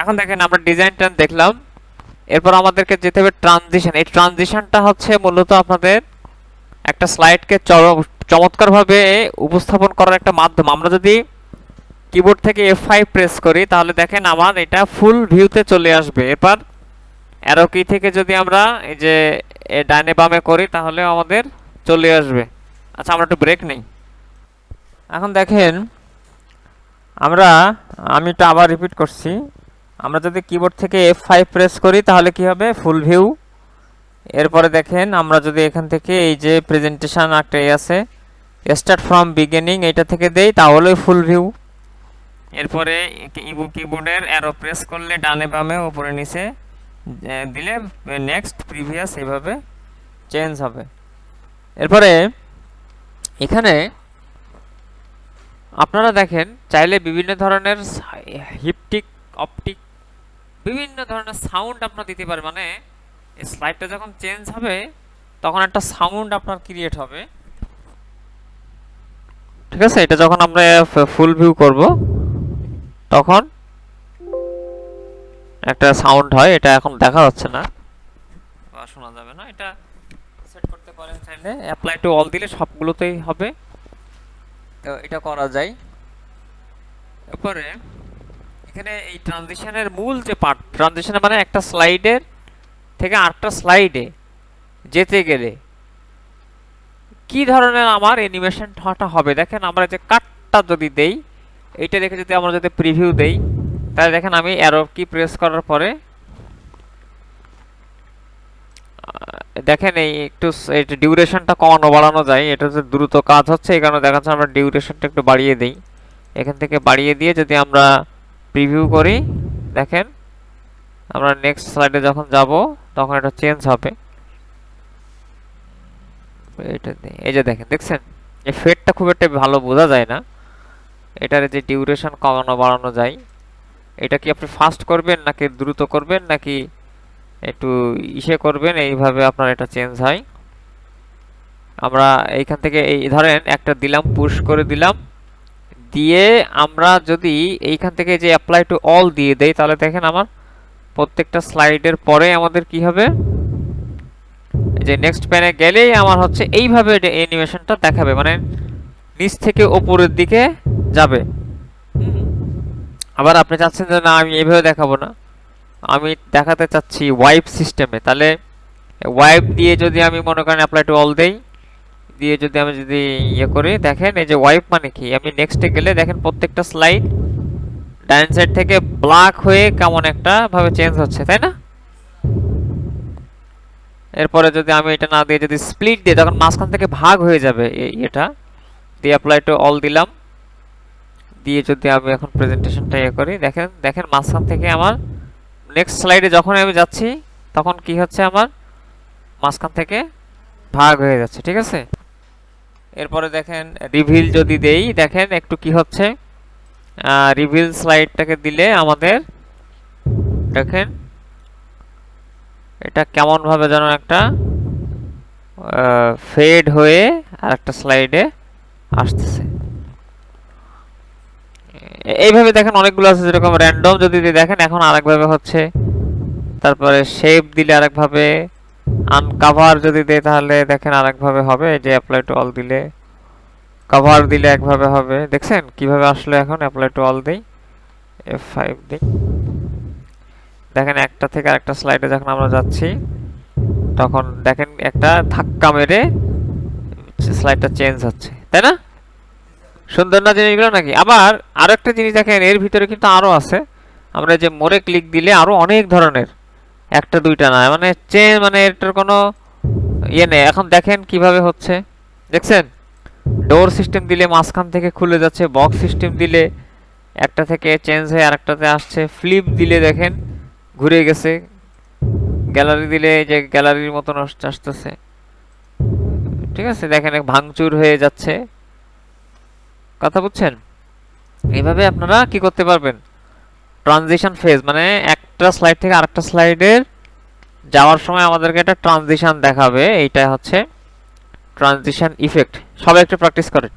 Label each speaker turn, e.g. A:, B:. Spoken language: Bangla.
A: এখন দেখেন আমরা ডিজাইনটা দেখলাম। এরপর আমাদেরকে যেতে হবে ট্রানজিশন এই ট্রানজিশনটা হচ্ছে মূলত আপনাদের একটা স্লাইডকে চমৎকারভাবে উপস্থাপন করার একটা মাধ্যম। আমরা যদি কিবোর্ড থেকে এফ ফাইভ প্রেস করি, তাহলে দেখেন আমার এটা ফুল ভিউতে চলে আসবে। এরপর অ্যারো কি থেকে যদি আমরা এই যে ডানে বামে করি তাহলে আমাদের চলে আসবে। আচ্ছা আমরা একটু ব্রেক নেই। এখন দেখেন আমরা, আমি একটু আবার রিপিট করছি। আমরা যদি কিবোর্ড থেকে এফ ফাইভ প্রেস করি, তাহলে কি হবে? ফুল ভিউ এরপরে দেখেন, আমরা যদি এখান থেকে এই যে প্রেজেন্টেশন একটা আছে স্টার্ট ফ্রম বিগিনিং এটা থেকে দেই, তাহলে ফুল ভিউ এরপরে কিবোর্ডের অ্যারো প্রেস করলে ডানে বামে, উপরে নিচে দিলে নেক্সট প্রিভিয়াস এভাবে চেঞ্জ হবে। এরপরে এখানে আপনারা দেখেন, চাইলে বিভিন্ন ধরনের হিপটিক অপটিক বিভিন্ন ধরনের সাউন্ড আপনার দিতে পারেন। মানে স্লাইডটা যখন চেঞ্জ হবে, তখন একটা সাউন্ড আপনার ক্রিয়েট হবে। ঠিক আছে? এটা যখন আমরা ফুল ভিউ করব, তখন একটা সাউন্ড হয়। এটা এখন দেখা যাচ্ছে না। বা শোনা যাবে না। এটা সেট করতে পারেন চাইলে। অ্যাপ্লাই টু অল দিলে সবগুলোতেই হবে। তো এটা করা যায়। এরপরে এখানে এই ট্রানজিশনের মূল যে পার্ট ট্রানজিশন মানে একটা স্লাইডের থেকে আরেকটা স্লাইডে যেতে গেলে কি ধরনের আমার অ্যানিমেশন হওয়াটা হবে? দেখেন আমরা যে কাটটা যদি দেই, এইটা দেখে যদি আমরা যদি প্রিভিউ দেই, তাহলে দেখেন আমি অ্যারো কি প্রেস করার পরে দেখেন এই একটু ডিউরেশনটা কমানো বাড়ানো যায়, এটা হচ্ছে দ্রুত কাজ হচ্ছে, এই কারণে দেখা যাচ্ছে আমরা ডিউরেশনটা একটু বাড়িয়ে দিই। এখান থেকে বাড়িয়ে দিয়ে যদি আমরা প্রিভিউ করি, দেখেন। আমরা নেক্সট স্লাইডে যখন যাব, তখন এটা চেঞ্জ হবে। এটা এই যে দেখেন, দেখছেন? এই ফেডটা খুব একটা ভালো বোঝা যায় না। এটার যে ডিউরেশন কমানো বাড়ানো যায়। এটা কি আপনি ফাস্ট করবেন, নাকি দ্রুত করবেন, নাকি একটু ইসে করবেন? এইভাবে আপনার এটা চেঞ্জ হয়। আমরা এইখান থেকে এই ধরেন একটা দিলাম পুশ করে দিলাম। দিয়ে আমরা যদি এইখান থেকে যে অ্যাপ্লাই টু অল দিয়ে দেই, তাহলে দেখেন আমার প্রত্যেকটা স্লাইডের পরে আমাদের কি হবে? যে নেক্সট প্যানে গেলেই আমার হচ্ছে এইভাবে অ্যানিমেশনটা দেখাবে মানে নিচ থেকে ওপরের দিকে যাবে। আবার আপনি চাচ্ছেন যে না, আমি এইভাবে দেখাবো না। আমি দেখাতে চাচ্ছি ওয়াইপ সিস্টেমে তাহলে ওয়াইপ দিয়ে যদি আমি মনে করেন অ্যাপ্লাই টু অল দেই দিয়ে যদি আমি যদি ইয়ে করি, দেখেন এই যে ওয়াইপ মানে কি? আমি নেক্সটে গেলে দেখেন প্রত্যেকটা স্লাইড ডাইন সাইড থেকে ব্ল্যাক হয়ে কেমন একটা ভাবে চেঞ্জ হচ্ছে, তাই না? এরপরে যদি আমি এটা না দিয়ে যদি স্প্লিট দিই তখন মাঝখান থেকে ভাগ হয়ে যাবে এটা দিয়ে অ্যাপ্লাই টু অল দিলাম। দিয়ে যদি আমি এখন প্রেজেন্টেশনটা ইয়ে করি, দেখেন দেখেন মাঝখান থেকে আমার নেক্সট স্লাইডে যখন আমি যাচ্ছি, তখন কি হচ্ছে আমার? মাঝখান থেকে ভাগ হয়ে যাচ্ছে, ঠিক আছে? এরপরে দেখেন রিভিল যদি দেই, দেখেন একটু কি হচ্ছে। রিভিল স্লাইডটাকে দিলে আমাদের, দেখেন, এটা কেমন ভাবে যেন একটা ফেড হয়ে আর একটা স্লাইডে আসতেছে এইভাবে দেখেন অনেকগুলো আছে, যেরকম র্যান্ডম যদি দেখেন, এখন আরেকভাবে হচ্ছে। তারপরে শেপ দিলে আরেকভাবে আনকাভার যদি দেয় তাহলে দেখেন আরেকভাবে হবে, এই যে অ্যাপ্লাই টু অল দিলে কভার দিলে একভাবে হবে। দেখছেন কীভাবে আসলে এখন অ্যাপ্লাই টু অল দেই এফ ফাইভ দিই। দেখেন একটা থেকে আরেকটা স্লাইডে যখন আমরা যাচ্ছি, তখন দেখেন একটা ধাক্কা মেরে স্লাইডটা চেঞ্জ হচ্ছে, তাই না? সুন্দর না জিনিসগুলো নাকি? আবার আরও একটা জিনিস দেখেন, এর ভিতরে কিন্তু আরও আছে। আমরা যে মোড়ে ক্লিক দিলে আরও অনেক ধরনের একটা, দুইটা না। মানে চেঞ্জ মানে এটার কোনো ইয়ে নেই। এখন দেখেন কীভাবে হচ্ছে। দেখছেন? ডোর সিস্টেম দিলে মাঝখান থেকে খুলে যাচ্ছে বক্স সিস্টেম দিলে একটা থেকে চেঞ্জ হয়ে আরেকটাতে আসছে। ফ্লিপ দিলে দেখেন ঘুরে গেছে। গ্যালারি দিলে যে গ্যালারির মতন আস- আসতেছে। ঠিক আছে? দেখেন ভাঙচুর হয়ে যাচ্ছে। কথা বুঝছেন? এইভাবে আপনারা কি করতে পারবেন? ট্রানজিশন ফেজ মানে একটা স্লাইড থেকে আরেকটা স্লাইডের যাওয়ার সময় আমাদেরকে একটা ট্রানজিশান দেখাবে। এইটা হচ্ছে ট্রানজিশান ইফেক্ট সবাই একটু প্র্যাকটিস করেন।